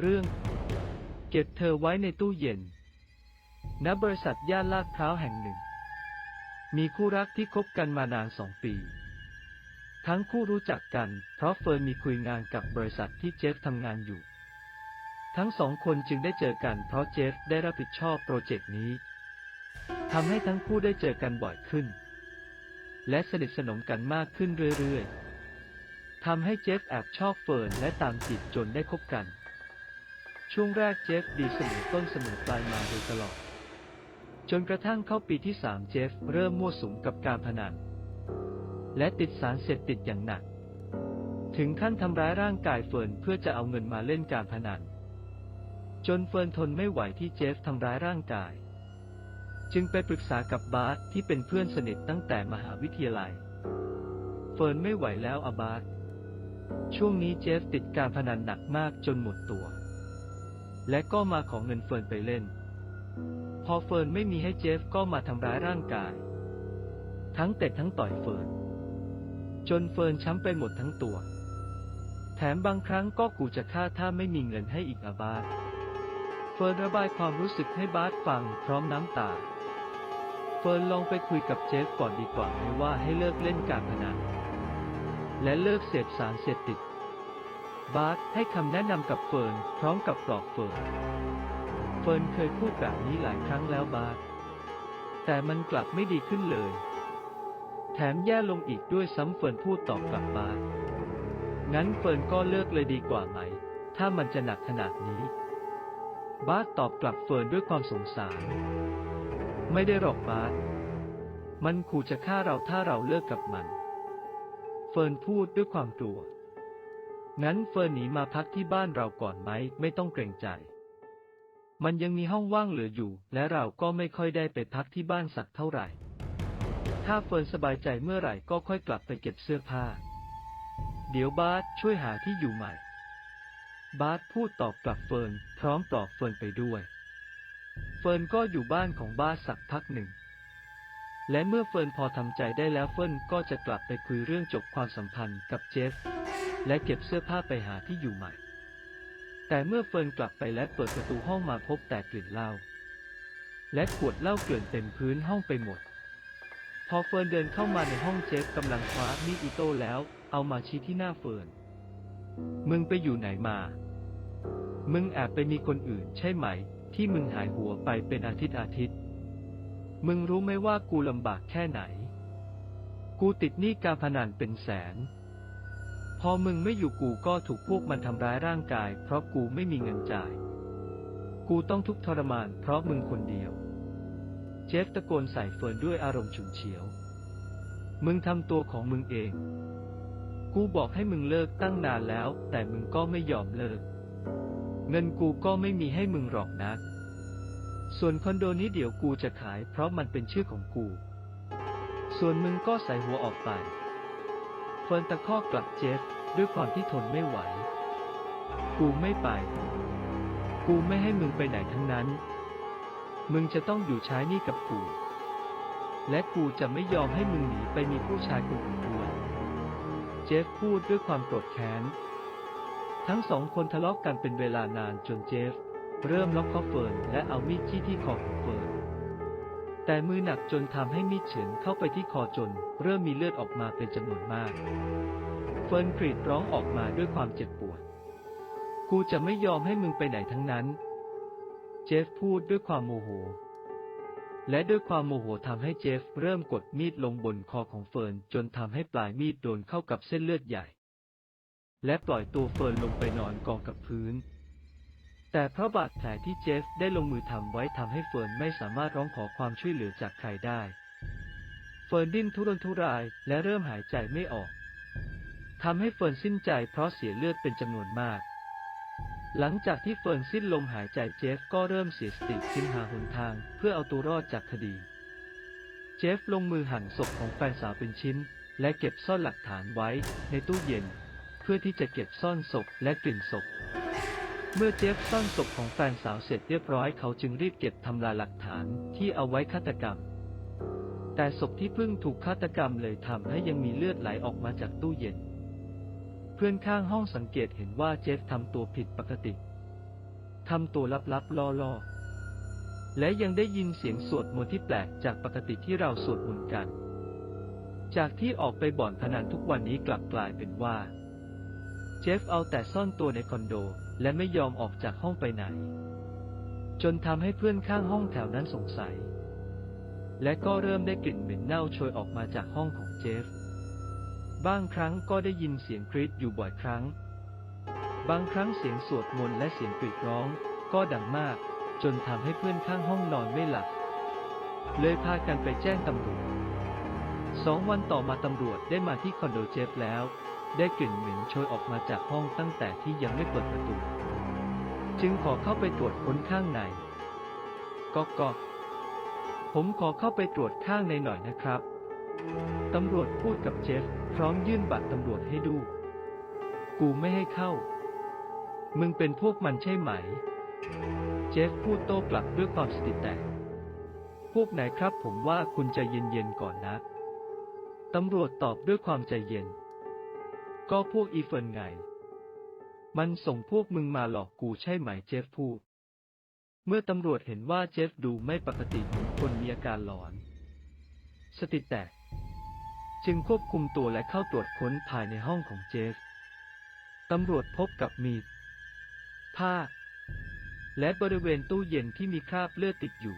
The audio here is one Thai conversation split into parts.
เรื่อง เก็บเธอไว้ในตู้เย็น ณ บริษัทย่านลาดพร้าวแห่งหนึ่ง มีคู่รักที่คบกันมานานสองปี ทั้งคู่รู้จักกัน เพราะเฟิร์นมีคุยงานกับบริษัทที่เจฟทำงานอยู่ ทั้งสองคนจึงได้เจอกันเพราะเจฟได้รับผิดชอบโปรเจกต์นี้ทำให้ทั้งคู่ได้เจอกันบ่อยขึ้น และสนิทสนมกันมากขึ้นเรื่อยๆทำให้เจฟแอบชอบเฟิร์นและตามจีบจนได้คบกัน ช่วงแรกเจฟดีเสมอต้นเสมอปลายมาโดยตลอด จนกระทั่งเข้าปีที่สามเจฟเริ่มมั่วสุมกับการพนัน และติดสารเสพติดอย่างหนัก ถึงขั้นทำร้ายร่างกายเฟิร์นเพื่อจะเอาเงินมาเล่นการพนัน จนเฟิร์นทนไม่ไหวที่เจฟทำร้ายร่างกาย จึงไปปรึกษากับบาสที่เป็นเพื่อนสนิทตั้งแต่มหาวิทยาลัย เฟิร์นไม่ไหวแล้วอาบาสช่วงนี้เจฟติดการพนันหนักมากจนหมดตัว และก็มาขอเงินเฟิร์นไปเล่น พอเฟิร์นไม่มีให้เจฟก็มาทำร้ายร่างกาย ทั้งเตะทั้งต่อยเฟิร์น จนเฟิร์นช้ำไปหมดทั้งตัว แถมบางครั้งก็ขู่จะฆ่าถ้าไม่มีเงินให้อีกอาบาสเฟิร์นระบายความรู้สึกให้บาสฟังพร้อมน้ำตา เฟิร์นลองไปคุยกับเจฟก่อนดีกว่าไหมว่าให้เลิกเล่นการพนันและเลิกเสพสารเสพติด บาร์สให้คำแนะนำกับเฟิร์นพร้อมกับปลอบเฟิร์น เฟิร์นเคยพูดแบบนี้หลายครั้งแล้วบาร์สแต่มันกลับไม่ดีขึ้นเลย แถมแย่ลงอีกด้วยซ้ำเฟิร์นพูดตอบกลับบาร์สงั้นเฟิร์นก็เลิกเลยดีกว่าไหม ถ้ามันจะหนักขนาดนี้ บาร์สตอบกลับเฟิร์นด้วยความสงสาร ไม่ได้หรอกบาร์สมันขู่จะฆ่าเราถ้าเราเลิกกับมัน เฟิร์นพูดด้วยความกลัว งั้นเฟิร์นหนีมาพักที่บ้านเราก่อนไหมไม่ต้องเกรงใจ มันยังมีห้องว่างเหลืออยู่ และเราก็ไม่ค่อยได้ไปพักที่บ้านสักเท่าไหร่ ถ้าเฟิร์นสบายใจเมื่อไหร่ก็ค่อยกลับไปเก็บเสื้อผ้า เดี๋ยวบาสช่วยหาที่อยู่ใหม่ บาสพูดตอบกลับเฟิร์นพร้อมปลอบเฟิร์นไปด้วย เฟิร์นก็อยู่บ้านของบาสสักพักหนึ่งและเมื่อเฟิร์นพอทำใจได้แล้วเฟิร์นก็จะกลับไปคุยเรื่องจบความสัมพันธ์กับเจฟ และเก็บเสื้อผ้าไปหาที่อยู่ใหม่ แต่เมื่อเฟิร์นกลับไปและเปิดประตูห้องมาพบแต่กลิ่นเหล้าและขวดเหล้าเกลื่อนเต็มพื้นห้องไปหมด พอเฟิร์นเดินเข้ามาในห้องเจฟกำลังคว้ามีดอิโต้แล้ว เอามาชี้ที่หน้าเฟิร์น มึงไปอยู่ไหนมา มึงแอบไปมีคนอื่นใช่ไหม ที่มึงหายหัวไปเป็นอาทิตย์อาทิตย์ มึงรู้ไหมว่ากูลำบากแค่ไหน กูติดหนี้การพนันเป็นแสน พอมึงไม่อยู่กูก็ถูกพวกมันทำร้ายร่างกาย เพราะกูไม่มีเงินจ่าย กูต้องทุกข์ทรมาน เพราะมึงคนเดียว เจฟตะโกนใส่เฟิร์นด้วยอารมณ์ฉุนเฉียว มึงทำตัวของมึงเอง กูบอกให้มึงเลิกตั้งนานแล้ว แต่มึงก็ไม่ยอมเลิก เงินกูก็ไม่มีให้มึงหรอกนะ ส่วนคอนโดนี้เดี๋ยวกูจะขาย เพราะมันเป็นชื่อของกู ส่วนมึงก็ใส่หัวออกไป เฟิร์นตะคอกกลับเจฟด้วยความที่ทนไม่ไหว กูไม่ไป กูไม่ให้มึงไปไหนทั้งนั้น มึงจะต้องอยู่ใช้หนี่กับกู และกูจะไม่ยอมให้มึงหนีไปมีผู้ชายคนอื่นด้วยเจฟพูดด้วยความโกรธแค้น ทั้งสองคนทะเลาะกกันเป็นเวลานานจนเจฟ เริ่มล็อกคอเฟิร์นและเอามีดจี้ที่คอของเฟิร์น แต่มือหนักจนทำให้มีดเฉือนเข้าไปที่คอจน เริ่มมีเลือดออกมาเป็นจำนวนมาก เฟิร์นกรีดร้องออกมาด้วยความเจ็บปวด กูจะไม่ยอมให้มึงไปไหนทั้งนั้น เจฟพูดด้วยความโมโห และด้วยความโมโหทำให้เจฟเริ่มกดมีดลงบนคอของเฟิร์นจนทำให้ปลายมีดโดนเข้ากับเส้นเลือดใหญ่ และปล่อยตัวเฟิร์นลงไปนอนกองกับพื้น แต่เพราะบาดแผลที่เจฟได้ลงมือทำไว้ทำให้เฟิร์นไม่สามารถร้องขอความช่วยเหลือจากใครได้ เฟิร์นดิ้นทุรนทุรายและเริ่มหายใจไม่ออกทำให้เฟิร์นสิ้นใจเพราะเสียเลือดเป็นจำนวนมาก หลังจากที่เฟิร์นสิ้นลมหายใจเจฟก็เริ่มเสียสติคิดหาหนทางเพื่อเอาตัวรอดจากคดี เจฟลงมือหั่นศพของแฟนสาวเป็นชิ้น และเก็บซ่อนหลักฐานไว้ในตู้เย็น เพื่อที่จะเก็บซ่อนศพและกลิ่นศพ เมื่อเจฟซ่อนศพของแฟนสาวเสร็จเรียบร้อยเขาจึงรีบเก็บทำลายหลักฐานที่เอาไว้ฆาตกรรม แต่ศพที่เพิ่งถูกฆาตกรรมเลยทำให้ยังมีเลือดไหลออกมาจากตู้เย็น เพื่อนข้างห้องสังเกตเห็นว่าเจฟทำตัวผิดปกติทำตัวลับๆล่อๆ และยังได้ยินเสียงสวดมนต์ที่แปลกจากปกติที่เราสวดมนต์กัน จากที่ออกไปบ่อนพนันทุกวันนี้กลับกลายเป็นว่า เจฟเอาแต่ซ่อนตัวในคอนโด และไม่ยอมออกจากห้องไปไหน จนทำให้เพื่อนข้างห้องแถวนั้นสงสัย และก็เริ่มได้กลิ่นเหม็นเน่าโชยออกมาจากห้องของเจฟ บางครั้งก็ได้ยินเสียงกรีดอยู่บ่อยครั้ง บางครั้งเสียงสวดมนต์และเสียงกรีดร้อง ก็ดังมาก จนทำให้เพื่อนข้างห้องนอนไม่หลับ เลยพากันไปแจ้งตำรวจสองวันต่อมาตำรวจได้มาที่คอนโดเจฟแล้ว ได้กลิ่นเหม็นโชยออกมาจากห้องตั้งแต่ที่ยังไม่เปิดประตู จึงขอเข้าไปตรวจค้นข้างในก็ก็ผมขอเข้าไปตรวจข้างในหน่อยนะครับ ตำรวจพูดกับเจฟพร้อมยื่นบัตรตำรวจให้ดู กูไม่ให้เข้า มึงเป็นพวกมันใช่ไหม เจฟพูดโต้กลับด้วยความสติแตก พวกไหนครับผมว่าคุณใจเย็นๆก่อนนะ ตำรวจตอบด้วยความใจเย็น ก็พวกอีเฟินไง มันส่งพวกมึงมาหลอกกูใช่ไหมเจฟพูด เมื่อตำรวจเห็นว่าเจฟดูไม่ปกติเหมือนคนมีอาการหลอน สติแตก จึงควบคุมตัวและเข้าตรวจค้นภายในห้องของเจฟ ตำรวจพบกับมีด ผ้า และบริเวณตู้เย็นที่มีคราบเลือดติดอยู่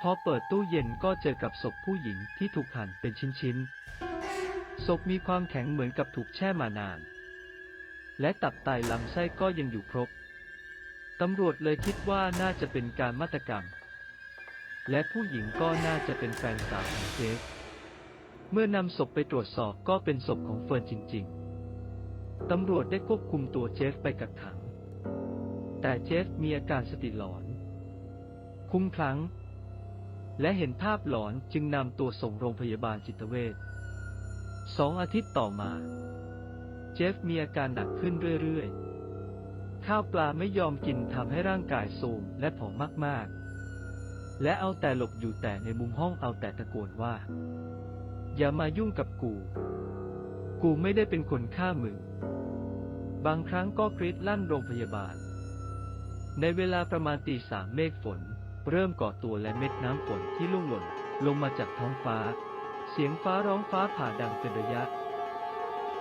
พอเปิดตู้เย็นก็เจอกับศพผู้หญิงที่ถูกหั่นเป็นชิ้นๆ ศพมีความแข็งเหมือนกับถูกแช่มานาน และตับไตลำไส้ก็ยังอยู่ครบ ตำรวจเลยคิดว่าน่าจะเป็นการมาตกรรม และผู้หญิงก็น่าจะเป็นแฟนสาวของเจฟเมื่อนำศพไปตรวจสอบก็เป็นศพของเฟิร์นจริง ๆ ตำรวจได้ควบคุมตัวเจฟไปกักขัง แต่เจฟมีอาการสติหลอน คุ้มคลั่งและเห็นภาพหลอนจึงนำตัวส่งโรงพยาบาลจิตเวช สองอาทิตย์ต่อมา เจฟมีอาการหนักขึ้นเรื่อยๆ ข้าวปลาไม่ยอมกินทำให้ร่างกายโทรมและผอมมากๆ และเอาแต่หลบอยู่แต่ในมุมห้องเอาแต่ตะโกนว่า อย่ามายุ่งกับกู กูไม่ได้เป็นคนฆ่ามึง บางครั้งก็กรีดลั่นโรงพยาบาล ในเวลาประมาณตีสามเมฆฝน เริ่มก่อตัวและเม็ดน้ำฝนที่ลุ่งหล่นลงมาจากท้องฟ้า เสียงฟ้าร้องฟ้าผ่าดังเป็นระยะ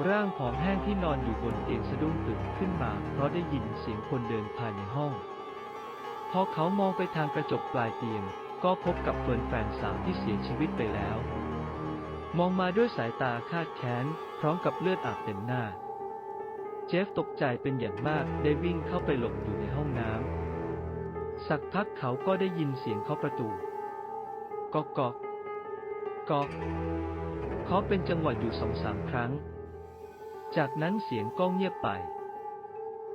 ร่างผอมแห้งที่นอนอยู่บนเตียงสะดุ้งตื่นขึ้นมา เพราะได้ยินเสียงคนเดินภายในห้อง พอเขามองไปทางกระจกปลายเตียง ก็พบกับเฟิร์นแฟนสาวที่เสียชีวิตไปแล้ว มองมาด้วยสายตาคาดแค้น พร้อมกับเลือดอาบเต็มหน้า เจฟตกใจเป็นอย่างมากได้วิ่งเข้าไปหลบอยู่ในห้องน้ำสักพักเขาก็ได้ยินเสียงเคาะประตู กอกกอก ก๊อกเคาะเป็นจังหวะอยู่สองสามครั้ง จากนั้นเสียงก็เงียบไป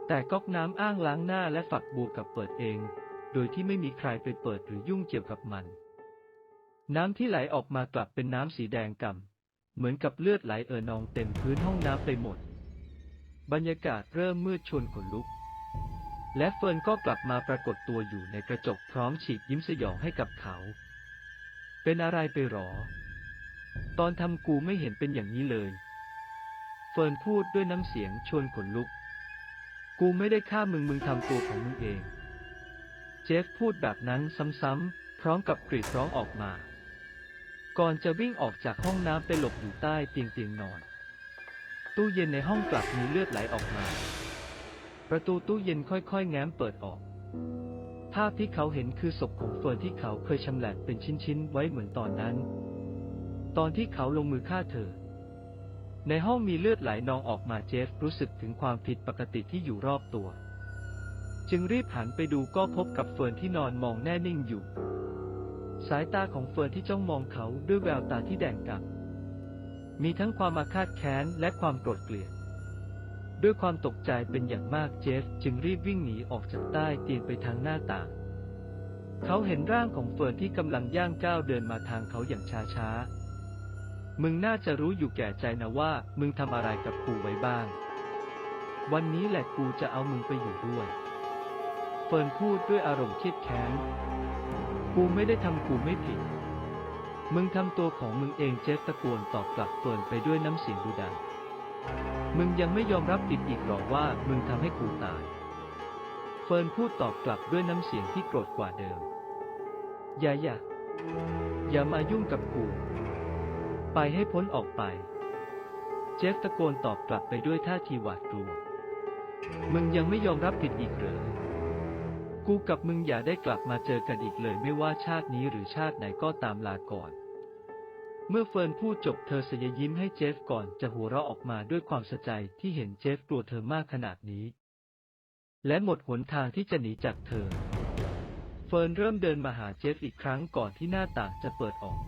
แต่ก๊อกน้ำอ้างล้างหน้าและฝักบัวกับเปิดเอง โดยที่ไม่มีใครไปเปิดหรือยุ่งเกี่ยวกับมัน น้ำที่ไหลออกมากลับเป็นน้ำสีแดงก่ำเหมือนกับเลือดไหลเอ่อนองเต็มพื้นห้องน้ำไปหมด บรรยากาศเริ่มมืดชวนขนลุกและเฟิร์นก็กลับมาปรากฏตัวอยู่ในกระจกพร้อมฉีกยิ้มสยองให้กับเขา เป็นอะไรไปหรอ ตอนทำกูไม่เห็นเป็นอย่างนี้เลย เฟิร์นพูดด้วยน้ำเสียงชวนขนลุก กูไม่ได้ฆ่ามึงมึงทำตัวของมึงเอง เจฟพูดแบบนั้นซ้ำๆ พร้อมกับกรีดร้องออกมา ก่อนจะวิ่งออกจากห้องน้ำไปหลบอยู่ใต้เตียงเตียงนอน ตู้เย็นในห้องกลับมีเลือดไหลออกมา ประตูตู้เย็นค่อยๆ แง้มเปิดออก ภาพที่เขาเห็นคือศพของเฟิร์นที่เขาเคยชำแหละเป็นชิ้นๆไว้เหมือนตอนนั้น ตอนที่เขาลงมือฆ่าเธอ ในห้องมีเลือดไหลนองออกมาเจฟรู้สึกถึงความผิดปกติที่อยู่รอบตัว จึงรีบหันไปดูก็พบกับเฟิร์นที่นอนมองแน่นิ่งอยู่ สายตาของเฟิร์นที่จ้องมองเขาด้วยแววตาที่แดงกำมีทั้งความอาฆาตแค้นและความโกรธเกลียด ด้วยความตกใจเป็นอย่างมากเจฟจึงรีบวิ่งหนีออกจากใต้เตียงไปทางหน้าต่าง เขาเห็นร่างของเฟิร์นที่กำลังย่างก้าวเดินมาทางเขาอย่างช้าๆ มึงน่าจะรู้อยู่แก่ใจนะว่า มึงทำอะไรกับกูไว้บ้าง วันนี้แหละกูจะเอามึงไปอยู่ด้วย เฟิร์นพูดด้วยอารมณ์เครียดแค้น กูไม่ได้ทำกูไม่ผิด มึงทำตัวของมึงเองเจฟตะโกนตอบกลับเฟิร์นไปด้วยน้ำเสียงดุดัน มึงยังไม่ยอมรับผิดอีกหรอว่ามึงทำให้กูตาย เฟิร์นพูดตอบกลับด้วยน้ำเสียงที่โกรธกว่าเดิม อย่าอย่าอย่ามายุ่งกับกู ไปให้พ้นออกไป เจฟตะโกนตอบกลับไปด้วยท่าทีหวาดกลัว มึงยังไม่ยอมรับผิดอีกเหรอ กูกับมึงอย่าได้กลับมาเจอกันอีกเลยไม่ว่าชาตินี้หรือชาติไหนก็ตามลาก่อน เมื่อเฟิร์นพูดจบเธอเสยยิ้มให้เจฟก่อนจะหัวเราะออกมาด้วยความสะใจที่เห็นเจฟกลัวเธอมากขนาดนี้ และหมดหนทางที่จะหนีจากเธอ เฟิร์นเริ่มเดินมาหาเจฟอีกครั้งก่อนที่หน้าต่างจะเปิดออก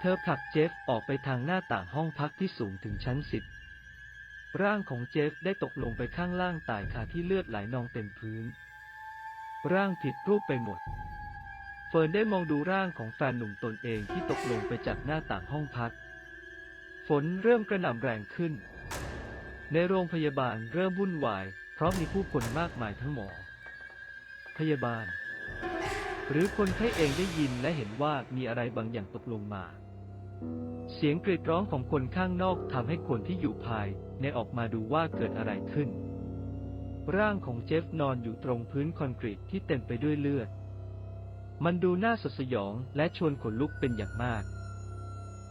เธอผลักเจฟออกไปทางหน้าต่างห้องพักที่สูงถึงชั้นสิบร่างของเจฟได้ตกลงไปข้างล่างตายคาที่เลือดไหลนองเต็มพื้น ร่างผิดรูปไปหมด เฟิร์นได้มองดูร่างของแฟนหนุ่มตนเองที่ตกลงไปจากหน้าต่างห้องพัก ฝนเริ่มกระหน่ำแรงขึ้น ในโรงพยาบาลเริ่มวุ่นวาย เพราะมีผู้คนมากมายทั้งหมอ พยาบาล หรือคนไข้เองได้ยินและเห็นว่ามีอะไรบางอย่างตกลงมา เสียงกรีดร้องของคนข้างนอกทำให้คนที่อยู่ภายในออกมาดูว่าเกิดอะไรขึ้น ร่างของเจฟนอนอยู่ตรงพื้นคอนกรีตที่เต็มไปด้วยเลือด มันดูน่าสดสยองและชวนขนลุกเป็นอย่างมาก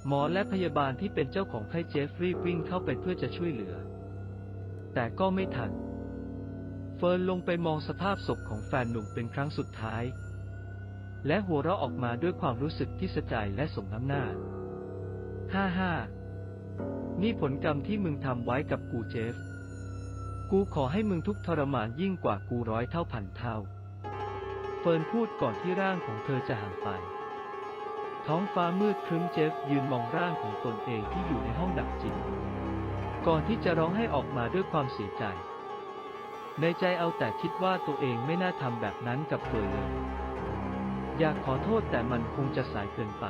หมอและพยาบาลที่เป็นเจ้าของไข้เจฟฟรีบวิ่งเข้าไปเพื่อจะช่วยเหลือ แต่ก็ไม่ทัน เฟิร์นลงไปมองสภาพศพของแฟนหนุ่มเป็นครั้งสุดท้าย และหัวเราะออกมาด้วยความรู้สึกที่สะใจและสมน้ำหน้า ฮ่าฮ่านี่ผลกรรมที่มึงทำไว้กับกูเจฟ กูขอให้มึงทุกทรมานยิ่งกว่ากูร้อยเท่าพันเท่า ฟิร์นพูดก่อนที่ร่างของเธอจะห่างไป ท้องฟ้ามืดครึ้มเจฟยืนมองร่างของตนเองที่อยู่ในห้องดับจิต ก่อนที่จะร้องให้ออกมาด้วยความเสียใจ ในใจเอาแต่คิดว่าตัวเองไม่น่าทำแบบนั้นกับเฟิร์นเลย อยากขอโทษแต่มันคงจะสายเกินไป